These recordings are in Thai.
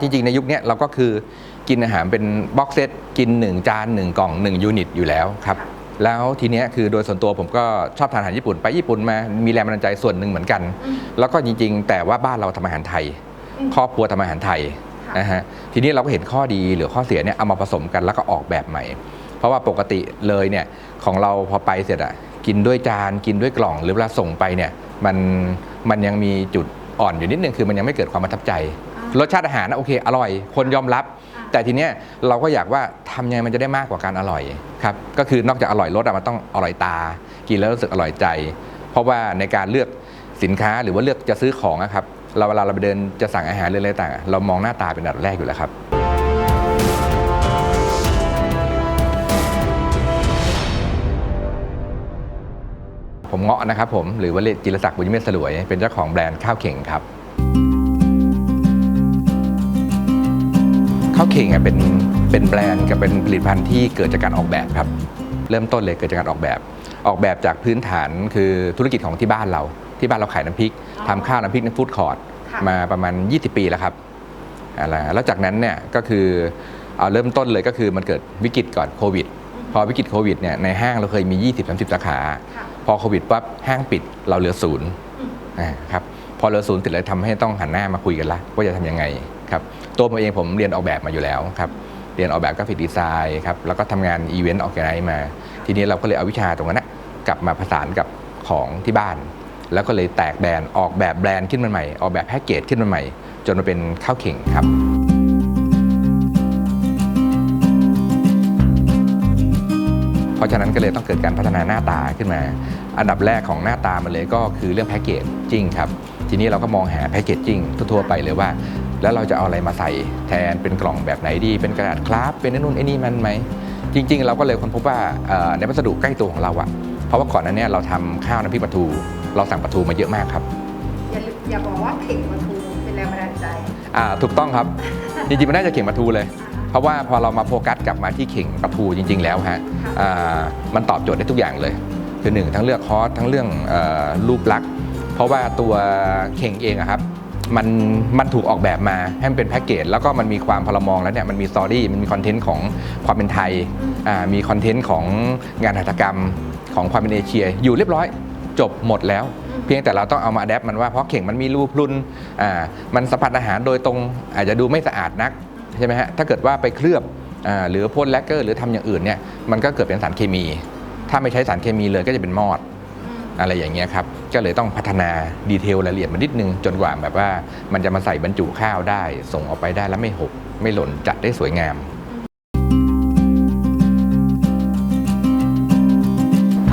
จริงๆ ในยุคเนี้ยเราก็คือกินอาหารเป็นบ็อกเซตกิน 1 จาน 1 กล่อง 1 ยูนิตอยู่แล้วครับค่ะแล้วทีเนี้ยคือโดยส่วนตัวผมก็ชอบทานอาหารญี่ปุ่นไปญี่ปุ่นมามีแรงบันดาลใจส่วนหนึ่งเหมือนกันอืมแล้วก็จริง ๆ แต่ว่าบ้านเราทำอาหารไทยอืมครอบครัวทำอาหารไทยค่ะนะฮะทีนี้เราก็เห็นข้อดีหรือข้อเสียเนี่ยเอามาผสมกันแล้วก็ออกแบบใหม่ เพราะว่าปกติเลยเนี่ยของเราพอไปเสร็จอะกินด้วยจานกินด้วยกล่อง หรือเวลาส่งไปเนี่ยมันมันยังมีจุดอ่อนอยู่นิดนึงคือมันยังไม่เกิดความประทับใจอ่า รสชาติอาหารนะโอเค อร่อย คนยอมรับ แต่ทีเนี้ยเราก็อยากว่าทำยังไงมันจะได้มากกว่าการอร่อยครับก็คือนอกจากอร่อยรสอะมันต้องอร่อยตา กินแล้วรู้สึกอร่อยใจ เพราะว่าในการเลือกสินค้าหรือว่าเลือกจะซื้อของอะครับเราเวลาเราไปเดินจะสั่งอาหารหรืออะไรต่างอะเรามองหน้าตาเป็นอันดับแรกอยู่แล้วครับ ผมเงาะนะครับผมหรือว่าจิรศักดิ์บุญเมศสลวยเป็นเจ้าของแบรนด์ข้าวเข่งครับ ข้าวเข่งอะเป็นเป็นแบรนด์กับเป็นผลิตภัณฑ์ที่เกิดจากการออกแบบครับ เริ่มต้นเลยเกิดจากการออกแบบ ออกแบบจากพื้นฐานคือธุรกิจของที่บ้านเรา ที่บ้านเราขายน้ำพริกอ๋อทำข้าวน้ำพริกในฟู้ดคอร์ทค่ะมาประมาณ 20 ปีแล้วครับอะไรแล้วจากนั้นเนี่ยก็คือเอาเริ่มต้นเลยก็คือมันเกิดวิกฤตก่อนโควิดพอวิกฤตโควิดเนี่ยในห้างเราเคยมี 20-30 สาขาค่ะพอโควิดปั๊บห้างปิดเราเหลือศูนย์อืมอ่าครับพอเหลือศูนย์ติดเลยทำให้ต้องหันหน้ามาคุยกันละว่าจะทำยังไง ครับตัวผมเองผมเรียนออกแบบมาอยู่แล้วครับเรียนออกแบบกราฟิกดีไซน์ครับแล้วก็ทำงานอีเวนต์ออกไนมา ทีนี้เราก็เลยเอาวิชาตรงนั้นนะกลับมาผสานกับของที่บ้าน แล้วก็เลยแตกแบรนด์ออกแบบแบรนด์ขึ้นมาใหม่ ออกแบบแพ็กเกจขึ้นมาใหม่ จนมาเป็นข้าวเข่งครับเพราะฉะนั้นก็เลยต้องเกิดการพัฒนาหน้าตาขึ้นมา อันดับแรกของหน้าตามันเลยก็คือเรื่องแพ็กเกจจิ้งครับ ทีนี้เราก็มองหาแพ็กเกจจิ้งทั่วๆไปเลยว่า แล้วเราจะเอาอะไรมาใส่แทนเป็นกล่องแบบไหนดี เป็นกระดาษคราฟเป็นไอ้นู่นไอ้นี่มันไหม จริง ๆ เราก็เลยค้นพบว่าเอ่อในวัสดุใกล้ตัวของเราอะเพราะว่าก่อนหนั้นเนี่ยเราทำข้าวน้ำพริกปลาทู เราสั่งปลาทูมาเยอะมากครับ อย่าลืมอย่าบอกว่าเข่งปลาทูเป็นแรงบันดาลใจอ่าถูกต้องครับจริงๆมันน่าจะเข่งปลาทูเลย เพราะว่าพอเรามาโฟกัสกลับมาที่เข่งปลาทูจริง ๆ แล้วฮะอ่ามันตอบโจทย์ได้ทุกอย่างเลยคือหนึ่งทั้งเรื่องคอสทั้งเรื่องเออรูปลักษณ์เพราะว่าตัวเข่งเองอะครับ มันมันถูกออกแบบมาให้มันเป็นแพ็กเกจแล้วก็มันมีความพอเรามองแล้วเนี่ยมันมีสตอรี่มันมีคอนเทนต์ของความเป็นไทยอ่ามีคอนเทนต์ของงานหัตถกรรมของความเป็นเอเชีย อยู่เรียบร้อยจบหมดแล้ว เพียงแต่เราต้องเอามาแดปมันว่าเพราะเข่งมันมีรูพรุนอ่ามันสัมผัสอาหารโดยตรงอาจจะดูไม่สะอาดนักใช่ไหมฮะถ้าเกิดว่าไปเคลือบอ่าหรือพ่นแลกเกอร์หรือทำอย่างอื่นเนี่ยมันก็เกิดเป็นสารเคมี ถ้าไม่ใช้สารเคมีเลยก็จะเป็นมอด อะไรอย่างเงี้ยครับก็เลยต้องพัฒนาดีเทลรายละเอียดมานิดนึง จนกว่าแบบว่ามันจะมาใส่บรรจุข้าวได้ ส่งออกไปได้แล้วไม่หก ไม่หล่นจัดได้สวยงาม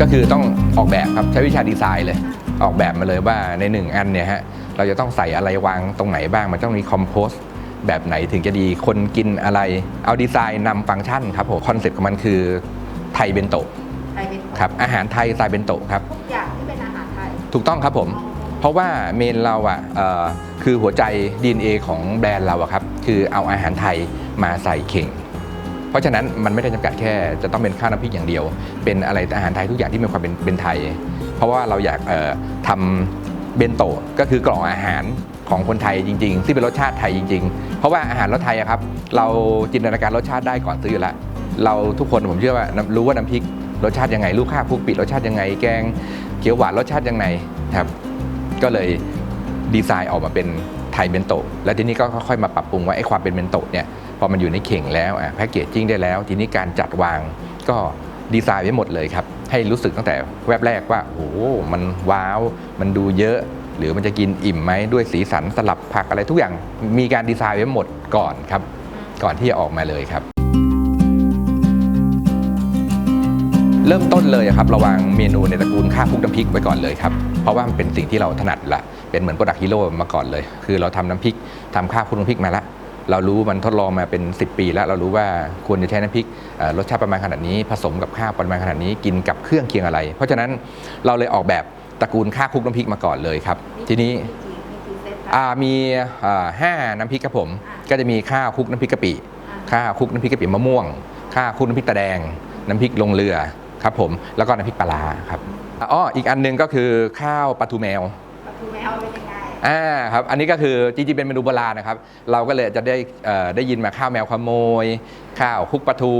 ก็คือต้องออกแบบครับใช้วิชาดีไซน์เลย ออกแบบมาเลยว่าในหนึ่งอันเนี่ยฮะเราจะต้องใส่อะไรวางตรงไหนบ้างมันต้องมีคอมโพสแบบไหนถึงจะดีคนกินอะไร เอาดีไซน์นำฟังก์ชันครับผมคอนเซ็ปต์ของมันคือไทยเบนโตะไทยเป็นครับอาหารไทยสไตล์เบนโตะครับทุกอย่าง ถูกต้องครับผม เพราะว่าเมนเราอะเอ่อคือหัวใจ DNA ของแบรนด์เราอะครับคือเอาอาหารไทยมาใส่เข่ง เพราะฉะนั้นมันไม่ได้จำกัดแค่ จะต้องเป็นข้าวน้ำพริกอย่างเดียว เป็นอะไรอาหารไทยทุกอย่างที่มีความเป็นเป็นไทย เพราะว่าเราอยากทำเบนโตะก็คือกล่องอาหารของคนไทยจริงๆ ที่เป็นรสชาติไทยจริง ๆ เพราะว่าอาหารรสไทยอะครับ เราจินตนาการรสชาติได้ก่อนซื้ออยู่แล้ว เราทุกคนผมเชื่อว่ารู้ว่าน้ำพริกรสชาติยังไง ลูกข้าวคลุกปิรสชาติยังไง แกง ขียวหวานรสชาติยังไงครับก็เลยดีไซน์ออกมาเป็นไทยเบนโตะแล้วทีนี้ก็ค่อยๆมาปรับปรุงว่าไอ้ความเป็นเบนโตะเนี่ยพอมันอยู่ในเข่งแล้วอะแพ็กเกจจิ้งได้แล้ว ทีนี้การจัดวางก็ดีไซน์ไว้หมดเลยครับ ให้รู้สึกตั้งแต่แวบแรกว่าโอ้โหมันว้าว มันดูเยอะ หรือมันจะกินอิ่มไหมด้วยสีสันสลับผักอะไรทุกอย่างมีการดีไซน์ไว้หมดก่อนครับ ก่อนที่จะออกมาเลยครับ เริ่มต้นเลยอะครับระวางเมนูในตระกูลข้าวคลุกน้ำพริกไว้ก่อนเลยครับเพราะว่ามันเป็นสิ่งที่เราถนัดละเป็นเหมือนโปรดักฮีโร่มาก่อนเลย คือเราทำน้ำพริกทำข้าวคลุกน้ำพริกมาละเรารู้มันทดลองมาเป็น 10 ปี แล้วเรารู้ว่าควรจะใช้น้ำพริกเอ่อรสชาติประมาณขนาดนี้ ผสมกับข้าวประมาณขนาดนี้กินกับเครื่องเคียงอะไร เพราะฉะนั้นเราเลยออกแบบตระกูลข้าวคลุกน้ำพริกมาก่อนเลยครับ ทีนี้มีกี่มีกี่เซตคะอ่ามีอ่าห้าน้ำพริกครับผมอ่าก็จะมีข้าวคลุกน้ำพริกกะปิอ่าข้าวคลุกน้ำพริกกะปิมะม่วงข้าวคลุกน้ำพริกตาแดง น้ำพริกลงเรือ ครับผมแล้วก็น้ำพริกปลาร้าครับอ๋ออีกอันหนึงก็คือข้าวปลาทูแมว ปลาทูแมวเป็นยังไงอ่าครับอันนี้ก็คือจริงๆเป็นเมนูโบราณนะครับ เราก็เลยจะได้เอ่อได้ยินมาข้าวแมวขโมย ข้าวคลุกปลาทู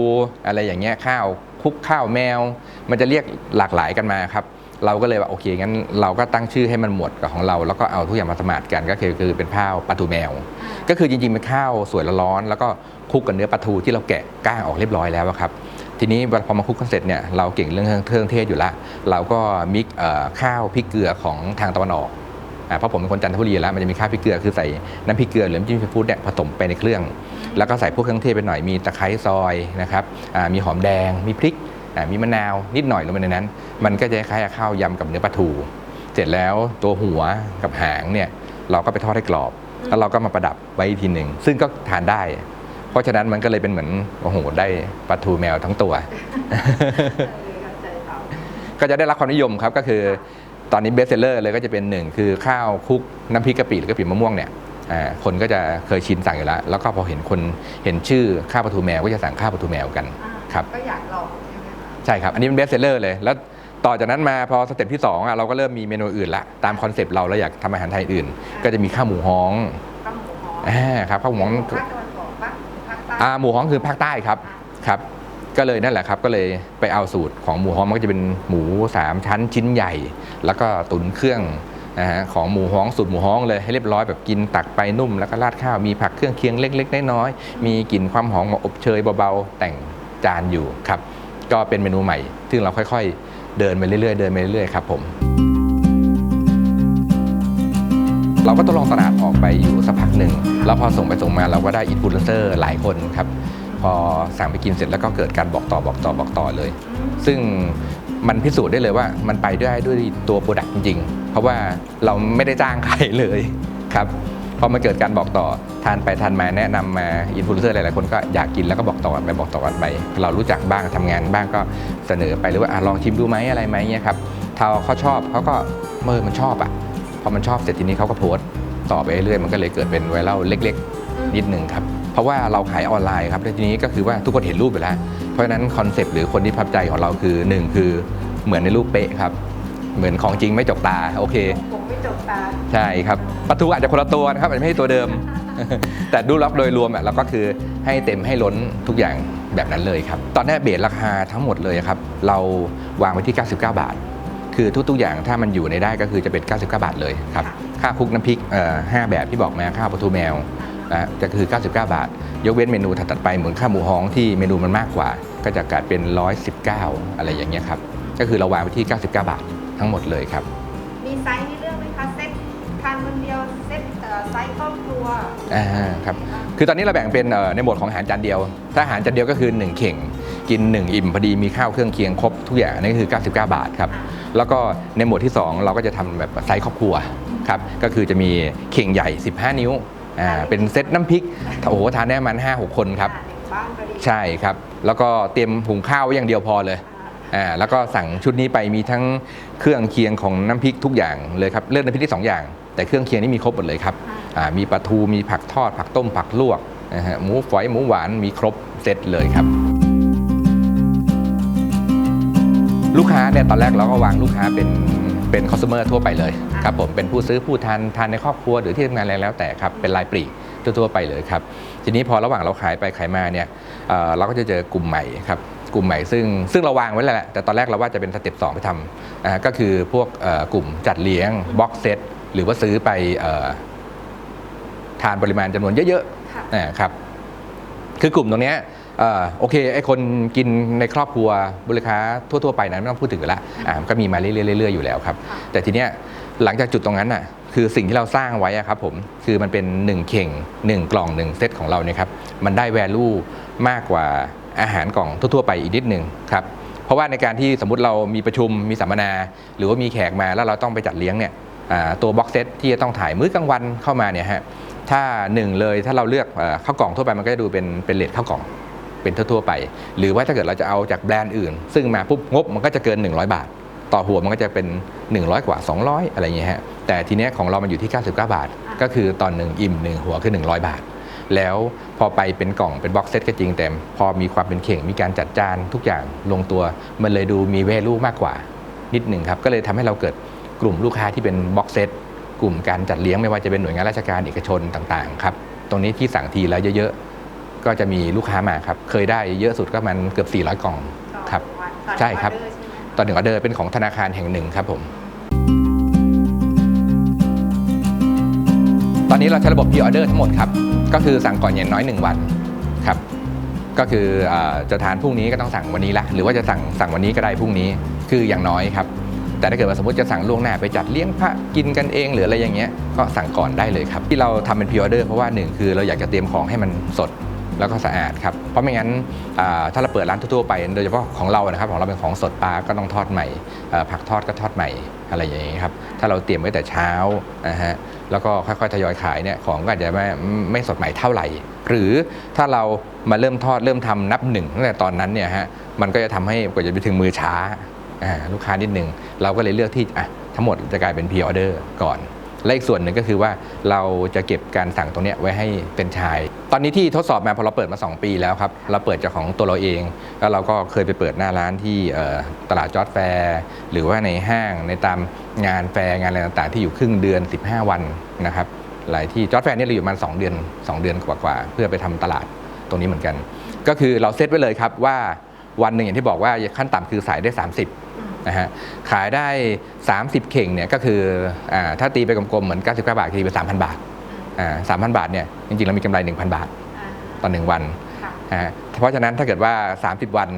อะไรอย่างเงี้ยข้าวคลุกข้าวแมว มันจะเรียกหลากหลายกันมาครับ เราก็เลยว่าโอเคงั้นเราก็ตั้งชื่อให้มันหมวดกับของเรา แล้วก็เอาทุกอย่างมาสมาร์ทกันก็คือคือเป็นข้าวปลาทูแมว ก็คือจริงๆเป็นข้าวสวยร้อนๆแล้วก็คลุกกับเนื้อปลาทูที่เราแกะก้างออกเรียบร้อยแล้วอะครับ ทีนี้พอมาคลุกกันเสร็จเนี่ยเราเก่งเรื่องเครื่องเทศอยู่แล้วเราก็มิกข้าวพริกเกลือของทางตะวันออกเพราะผมเป็นคนจันทบุรีแล้วมันจะมีข้าวพริกเกลือคือใส่น้ำพริกเกลือหรือน้ำจิ้มซีฟู้ดเนี่ยผสมไปในเครื่อง แล้วก็ใส่พวกเครื่องเทศไปหน่อยมีตะไคร้ซอยนะครับมีหอมแดง มีพริกมีมะนาวนิดหน่อยลงไปในนั้น มันก็จะคล้ายๆข้าวยำกับเนื้อปลาทู เสร็จแล้วตัวหัวกับหางเนี่ยเราก็ไปทอดให้กรอบ แล้วเราก็มาประดับไว้อีกทีหนึ่งซึ่งก็ทานได้ เพราะฉะนั้นมันก็เลยเป็นเหมือนโอ้โหได้ปลาทูแมวทั้งตัวเออเข้าใจเขาก็จะได้รับความนิยมครับก็คือตอนนี้เบสเซลเลอร์เลยก็จะเป็นหนึ่งคือข้าวคลุกน้ำพริกกะปิหรือกะปิมะม่วงเนี่ยอ่าคนก็จะเคยชินสั่งอยู่แล้ว แล้วก็พอเห็นคนเห็นชื่อข้าวปลาทูแมวก็จะสั่งข้าวปลาทูแมวกันอ่าครับก็อยากลองใช่ไหมคะใช่ครับ อันนี้เป็นเบสเซลเลอร์เลยแล้วต่อจากนั้นมาพอสเต็ปที่2อะเราก็เริ่มมีเมนูอื่นละตามคอนเซปต์เราเราอยากทำอาหารไทยอื่น ก็จะมีข้าวหมูฮ้องข้าวหมูหอมอ่าครับข้าวหมูฮ้อง อ่าหมูฮ้องคือภาคใต้ครับครับ ก็เลยนั่นแหละครับ ก็เลยไปเอาสูตรของหมูฮ้องมันก็จะเป็นหมู3ชั้นชิ้นใหญ่ แล้วก็ตุ๋นเครื่องนะฮะของหมูฮ้องสูตรหมูฮ้องเลยให้เรียบร้อยแบบกินตักไปนุ่ม แล้วก็ราดข้าวมีผักเครื่องเคียงเล็ก ๆ น้อยๆมีกลิ่นความหอมของอบเชยเบาๆแต่งจานอยู่ครับ ก็เป็นเมนูใหม่ ซึ่งเราค่อย ๆ เดินไปเรื่อยๆเดินไปเรื่อยๆครับผม เราก็ต้องลองตลาดออกไปอยู่สักพักหนึ่งแล้วพอส่งไปส่งมาเราก็ได้อินฟลูเอนเซอร์หลายคนครับพอสั่งไปกินเสร็จแล้วก็เกิดการบอกต่อบอกต่อบอกต่อเลย ซึ่งมันพิสูจน์ได้เลยว่ามันไปได้ด้วยตัวโปรดักต์จริง ๆ เพราะว่าเราไม่ได้จ้างใครเลยครับพอมันเกิดการบอกต่อทานไปทานมาแนะนำมาอินฟลูเอนเซอร์หลายๆคนก็อยากกินแล้วก็บอกต่อกันไปบอกต่อกันไป เรารู้จักบ้างทำงานบ้างก็เสนอไปหรือว่าอลองชิมดูไหมอะไรไหมเนี่ยครับถ้าเขาชอบเขาก็เมื่อมันชอบอะ อมันชอบเสร็จทีนี้เขาก็โพสต์ต่อไปเรื่อยๆมันก็เลยเกิดเป็นไวรัลเล็ก ๆ นิดหนึ่งครับ เพราะว่าเราขายออนไลน์ครับแล้วทีนี้ก็คือว่าทุกคนเห็นรูปไปแล้ว เพราะฉะนั้นคอนเซปต์หรือคนที่พับใจของเราคือหนึ่งคือเหมือนในรูปเป๊ะครับ เหมือนของจริงไม่จกตาโอเค ผมไม่จบตาใช่ครับปลาทูอาจจะคนละตัวนะครับอาจจะไม่ใช่ตัวเดิม แต่ดูล็อกโดยรวมอะเราก็คือให้เต็มให้ล้นทุกอย่างแบบนั้นเลยครับ ตอนนี้เบสราคาทั้งหมดเลยครับ เราวางไว้ที่ 99 บาท คือทุกๆอย่างถ้ามันอยู่ในได้ก็คือจะเป็น 99 บาทเลยครับค่าคลุกน้ำพริกเอ่อห้าแบบที่บอกมาข้าวปลาทูแมวนะจะคือ 99 บาท ยกเว้นเมนูถัดๆไปเหมือนข้าวหมูฮ้องที่เมนูมันมากกว่า ก็จะกลายเป็น 119 อะไรอย่างเงี้ยครับก็คือเราวางไว้ที่ 99 บาททั้งหมดเลยครับ มีไซส์ให้เลือกไหมคะเซ็ตทานคนเดียวเซ็ตเอ่อไซส์ครอบครัวอ่าครับคือตอนนี้เราแบ่งเป็นเอ่อในหมวดของอาหารจานเดียว ถ้าอาหารจานเดียวก็คือ 1 เข่ง กิน 1 อิ่มพอดีมีข้าวเครื่องเคียงครบทุกอย่างอันนี่คือ 99 บาทครับ แล้วก็ในหมวดที่ 2 เราก็จะทำแบบไซส์ครอบครัวครับก็คือจะมีเข่งใหญ่ 15 นิ้วอ่าเป็นเซตน้ำพริกโอ้โหทานได้ประมัน5-6 คนครับอ่าหนึ่งบ้านพอดีใช่ครับ แล้วก็เตรียมหุงข้าวไว้อย่างเดียวพอเลยอ่าแล้วก็สั่งชุดนี้ไปมีทั้งเครื่องเคียงของน้ำพริกทุกอย่างเลยครับเลือกน้ำพริกที่สองอย่าง แต่เครื่องเคียงนี่มีครบหมดเลยครับอ่ามีปลาทูมีผักทอดผักต้มผักลวกนะฮะหมูฝอยหมูหวานมีครบเซตเลยครับ ลูกค้าเนี่ยตอนแรกเราก็วางลูกค้าเป็นเป็นคอสเ o อร์ทั่วไปเลยครับผมเป็นผู้ซื้อผู้ทานทานในครอบครัวหรือที่ทำงานอะไรแล้วแต่ครับเป็นรายปลีกทั่วๆไปเลยครับ ทีนี้พอระหว่างเราขายไปขายมาเนี่ยเอ่อเราก็จะเจอกลุ่มใหม่ครับกลุ่มใหม่ซึ่งซึ่งเราวางไว้แล้วแหละแต่ตอนแรกเราว่าจะเป็นสเต็ปสองไปทำอ่าก็คือพวกเอ่อกลุ่มจัดเลี้ยงบ็อกเซตหรือว่าซื้อไปเอ่อทานปริมาณจำนวนเยอะค่ะๆนะครับ คือกลุ่มตรงเนี้ยเอ่อ โอเคไอคนกินในครอบครัวบริค้าทั่ว ๆ ไปนั้นไม่ต้องพูดถึงกันละอ่ามันก็มีมาเรื่อยๆเรื่อยๆอยู่แล้วครับค่ะแต่ทีเนี้ยหลังจากจุดตรงนั้นน่ะคือสิ่งที่เราสร้างไว้อะครับผมคือมันเป็น 1 เข่ง 1 กล่อง 1 เซตของเราเนี่ยครับมันได้ value มากกว่าอาหารกล่องทั่ว ๆ ไปอีกนิดนึงครับเพราะว่าในการที่สมมติเรามีประชุมมีสัมมนา หรือว่ามีแขกมาแล้วเราต้องไปจัดเลี้ยงเนี่ยอ่าตัวบ็อกเซตที่จะต้องถ่ายมื้อกลางวันเข้ามาเนี่ยฮะถ้าหนึ่งเลยถ้าเราเลือกเอ่อข้าวกล่องทั่วไปมันก็จะดูเป็นเป็นเลทข้าวกล่อง เป็นทั่วๆไป หรือว่าถ้าเกิดเราจะเอาจากแบรนด์อื่น ซึ่งมาปุ๊บงบมันก็จะเกิน 100 บาท ต่อหัวมันก็จะเป็น 100 กว่า 200 อะไรอย่างเงี้ยฮะแต่ทีเนี้ยของเรามันอยู่ที่ 99 บาท ก็คือตอนหนึ่งอิ่มหนึ่งหัวคือ 100 บาท แล้วพอไปเป็นกล่องเป็นบ็อกเซตก็จริงแต่พอมีความเป็นเข่งมีการจัดจานทุกอย่างลงตัว มันเลยดูมีเวลูมากกว่า นิดหนึ่งครับก็เลยทำให้เราเกิดกลุ่มลูกค้าที่เป็นบ็อกเซตกลุ่มการจัดเลี้ยงไม่ว่าจะเป็นหน่วยงานราชการเอกชนต่างๆครับตรงนี้ที่สั่งทีแล้วเยอะๆ ก็จะมีลูกค้ามาครับ เคยได้เยอะสุดก็มันเกือบ 400 กล่องต่อครับวันต่อใช่ครับออเดอใช่ไหมตอนหนึ่งออเดอร์เป็นของธนาคารแห่งหนึ่งครับผม ตอนนี้เราใช้ระบบ pre order ทั้งหมดครับ ก็คือสั่งก่อนอย่างน้อย 1 วันครับ ก็คืออาจะทานพรุ่งนี้ก็ต้องสั่งวันนี้ละ หรือว่าจะสั่งสั่งวันนี้ก็ได้พรุ่งนี้ คืออย่างน้อยครับ แต่ถ้าเกิดว่าสมมติจะสั่งล่วงหน้าไปจัดเลี้ยงพระกินกันเองหรืออะไรอย่างเงี้ย ก็สั่งก่อนได้เลยครับ ที่เราทำเป็น pre order เพราะว่าหนึ่งคือเราอยากจะเตรียมของให้มันสด แล้วก็สะอาดครับ เพราะไม่งั้นถ้าเราเปิดร้านทั่วๆไป โดยเฉพาะของเรานะครับของเราเป็นของสดปลาก็ต้องทอดใหม่ ผักทอดก็ทอดใหม่อะไรอย่างงี้ครับ ถ้าเราเตรียมไว้แต่เช้านะฮะแล้วก็ค่อยๆทยอยขายเนี่ยของก็อาจจะไม่ไม่สดใหม่เท่าไหร่ หรือถ้าเรามาเริ่มทอดเริ่มทำนับหนึ่งตั้งแต่ตอนนั้นเนี่ยฮะมันก็จะทำให้กว่าจะไปถึงมือช้าลูกค้านิดหนึ่งเราก็เลยเลือกที่อะทั้งหมดจะกลายเป็นพ r ออเดอร์ก่อนและอีกส่วนหนึ่งก็คือว่าเราจะเก็บการสั่งตรงนี้ไว้ให้เป็นชาย ตอนนี้ที่ทดสอบมาพอเราเปิดมา 2 ปีแล้วครับ เราเปิดจากของตัวเราเอง แล้วเราก็เคยไปเปิดหน้าร้านที่ตลาดจอร์ดแฟร์หรือว่าในห้างในตามงานแฟร์งานอะไรต่างๆ ที่อยู่ครึ่งเดือน 15 วันนะครับหลายที่จอร์ดแฟร์เนี่ยเราอยู่มาณ2เดือน 2 เดือนกว่าๆเพื่อไปทำตลาดตรงนี้เหมือนกัน ก็คือเราเซตไว้เลยครับว่าวันหนึ่งอย่างที่บอกว่าขั้นต่ำคือสายได้ 30นะฮะขายได้ 30 เข่งเนี่ยก็คืออถ้าตีไปกลมๆเหมือน 99 บาทคือเป็น3,000 บาท อ่า3,000บาทเนี่ยจริงๆเรามีกำไร 1,000 บาทอ่าต่อ 1 วันค่ะนะฮะเพราะฉะนั้นถ้าเกิดว่า 30 วัน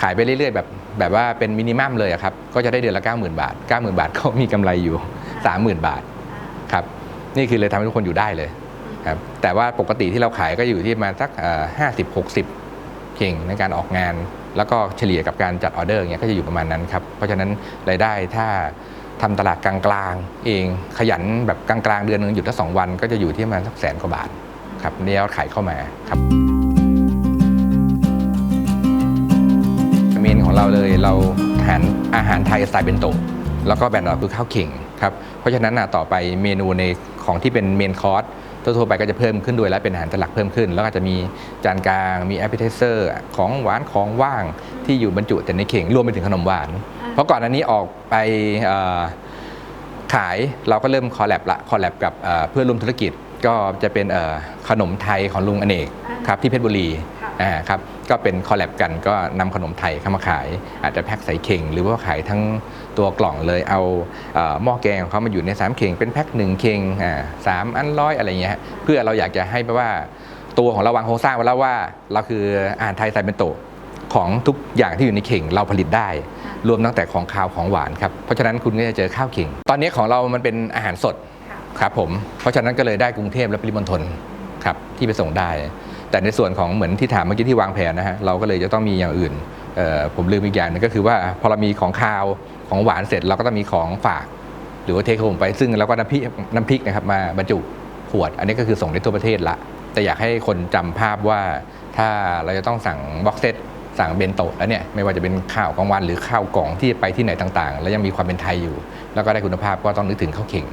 ขายไปเรื่อยๆ แบบแบบว่าเป็นมินิมัมเลยอะครับก็จะได้เดือนละ 90,000 บาท 90,000 บาทก็มีกำไรอยู่ 30,000 บาทอ่าครับนี่คือเลยทำให้ทุกคนอยู่ได้เลยครับแต่ว่าปกติที่เราขายก็อยู่ที่ประมาณสักห้าสิบหกสิบเข่งในการออกงาน แล้วก็เฉลี่ยกับการจัดออเดอร์เงี้ยก็จะอยู่ประมาณนั้นครับเพราะฉะนั้นรายได้ถ้า ทำตลาดกลางๆ เองขยันแบบกลางๆ เดือนหนึงหยุดละสองวัน ก็จะอยู่ที่ประมาณสักแสนกว่าบาทครับเนี่ยขายเข้ามาครับเมนของเราเลยเราอาหารอาหารไทยสไตล์เบนโตะแล้วก็แบรนด์เราคือข้าวเข่งครับเพราะฉะนั้นนะต่อไปเมนูในของที่เป็นเมนคอร์สทั่วๆไปก็จะเพิ่มขึ้นด้วยและเป็นอาหารจานหลักเพิ่มขึ้น แล้วก็จะมีจานกลางมีแอปเปิลเทเซอร์ของหวานของว่างที่อยู่บรรจุแต่ในเข่งรวมไปถึงขนมหวาน เพราะก่อนอันนี้ออกไปเอ่อขายเราก็เริ่มคอลแลบละคอลแลบกับเอ่อเพื่อนร่วมธุรกิจก็จะเป็นเอ่อขนมไทยของลุงอเนกอ่าครับที่เพชรบุรีค่ะอ่าครับก็เป็นคอลแลบกันก็นำขนมไทยเข้ามาขาย อาจจะแพ็คใส่เข่ง หรือว่าขายทั้งตัวกล่องเลยเอาเอ่อหม้อแกงของเขามาอยู่ใน3เข่งเป็นแพ็คหนึ่งเข่งอ่าสามอันร้อยอะไรเงี้ยฮะเพื่อเราอยากจะให้แปลว่าตัวของเราวางโครงสร้างไว้แล้วว่า เราคืออาหารไทยไซเบนโตะ ของทุกอย่างที่อยู่ในเข่งเราผลิตได้ รวมตั้งแต่ของคาวของหวานครับเพราะฉะนั้นคุณก็จะเจอข้าวเข่ง ตอนนี้ของเรามันเป็นอาหารสดค่ะครับผมเพราะฉะนั้นก็เลยได้กรุงเทพและปริมณฑลครับที่ไปส่งได้ แต่ในส่วนของเหมือนที่ถามเมื่อกี้ที่วางแผนนะฮะเราก็เลยจะต้องมีอย่างอื่นเอ่อผมลืมอีกอย่างหนึงก็คือว่าพอเรามีของคาวของหวานเสร็จเราก็ต้องมีของฝากหรือว่าเทคโฮมไปซึ่งเราก็น้ำพริกน้ำพริกนะครับมาบรรจุขวด อันนี้ก็คือส่งได้ทั่วประเทศละ แต่อยากให้คนจำภาพว่าถ้าเราจะต้องสั่งบ็อกเซต สั่งเบนโตะแล้วเนี่ยไม่ว่าจะเป็นข้าวกลางวันหรือข้าวกล่องที่ไปที่ไหนต่างๆ แล้วยังมีความเป็นไทยอยู่ แล้วก็ได้คุณภาพก็ต้องนึกถึงข้าวเข่ง